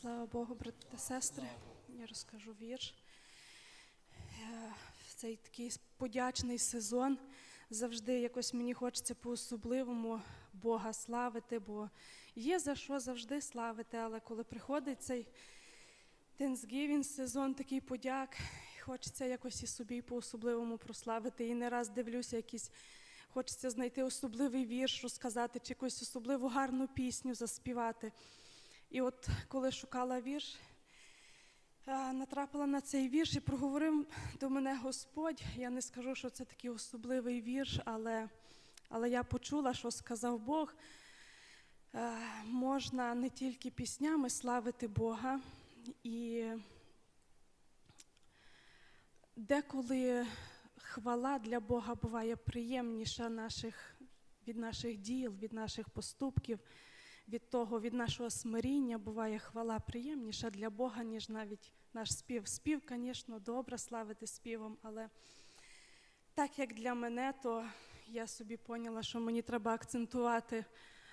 Слава Богу, брати та сестри. Я розкажу вірш. Е, В цей такий подячний сезон завжди якось мені хочеться по-особливому Бога славити, бо є за що завжди славити, але коли приходить цей Thanksgiving сезон, такий подяк, хочеться якось і собі по-особливому прославити. І не раз дивлюся, якісь хочеться знайти особливий вірш, розказати, чи якусь особливу гарну пісню заспівати. І от коли шукала вірш, е, натрапила на цей вірш і проговорив до мене Господь. Я не скажу, що це такий особливий вірш, але, але я почула, що сказав Бог. Е, Можна не тільки піснями славити Бога, і деколи хвала для Бога буває приємніша наших, від наших діл, від наших поступків від того, від нашого смиріння буває хвала приємніша для Бога, ніж навіть наш спів. Спів, звісно, добре славити співом, але так як для мене, то я собі поняла, що мені треба акцентувати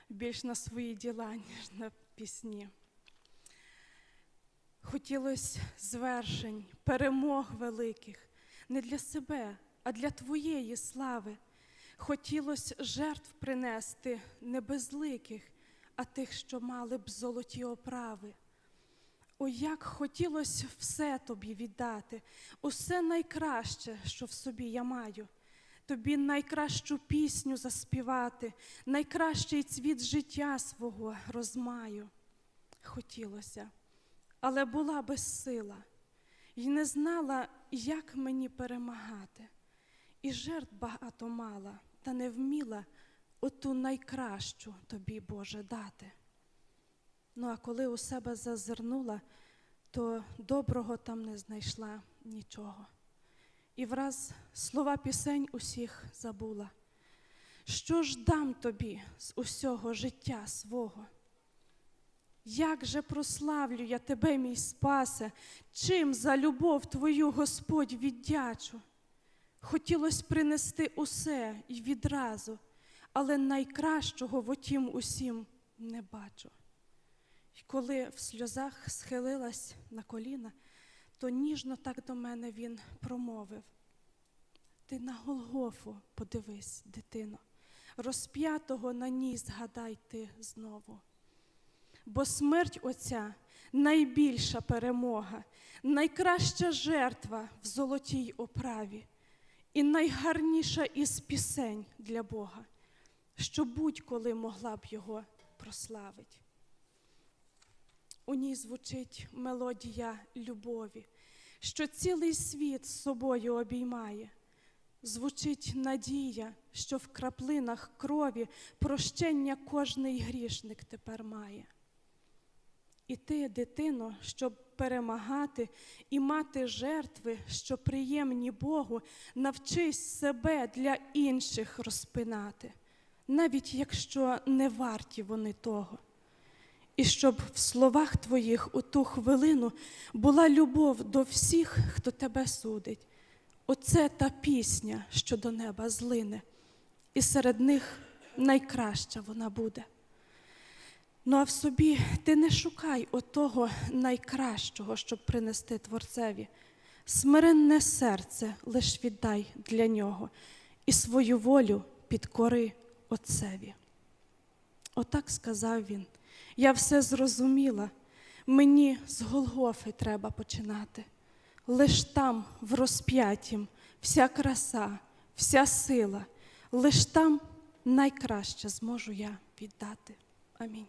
більш на свої діла, ніж на пісні. Хотілося звершень, перемог великих, не для себе, а для Твоєї слави. Хотілося жертв принести не безликих, а тих, що мали б золоті оправи. О, як хотілося все тобі віддати, усе найкраще, що в собі я маю, тобі найкращу пісню заспівати, найкращий цвіт життя свого розмаю. Хотілося, але була безсила, і не знала, як мені перемагати, і жертв багато мала, та не вміла оту найкращу тобі, Боже, дати. Ну, а коли у себе зазирнула, то доброго там не знайшла нічого. І враз слова пісень усіх забула. Що ж дам тобі з усього життя свого? Як же прославлю я тебе, мій спасе, чим за любов твою Господь віддячу? Хотілось принести усе і відразу але найкращого в отім усім не бачу. І коли в сльозах схилилась на коліна, то ніжно так до мене він промовив: Ти на Голгофу подивись, дитино, розп'ятого на ній згадай ти знову. Бо смерть оця найбільша перемога, найкраща жертва в золотій оправі і найгарніша із пісень для Бога що будь-коли могла б його прославити. У ній звучить мелодія любові, що цілий світ з собою обіймає. Звучить надія, що в краплинах крові прощення кожний грішник тепер має. І ти, дитино, щоб перемагати і мати жертви, що приємні Богу, навчись себе для інших розпинати навіть якщо не варті вони того. І щоб в словах твоїх у ту хвилину була любов до всіх, хто тебе судить. Оце та пісня, що до неба злине, і серед них найкраща вона буде. Ну а в собі ти не шукай отого найкращого, щоб принести Творцеві. Смиренне серце лиш віддай для нього і свою волю підкори Отцеві. Отак сказав він. Я все зрозуміла, мені з Голгофи треба починати. Лиш там, в розп'ятім, вся краса, вся сила, лиш там найкраще зможу я віддати. Амінь.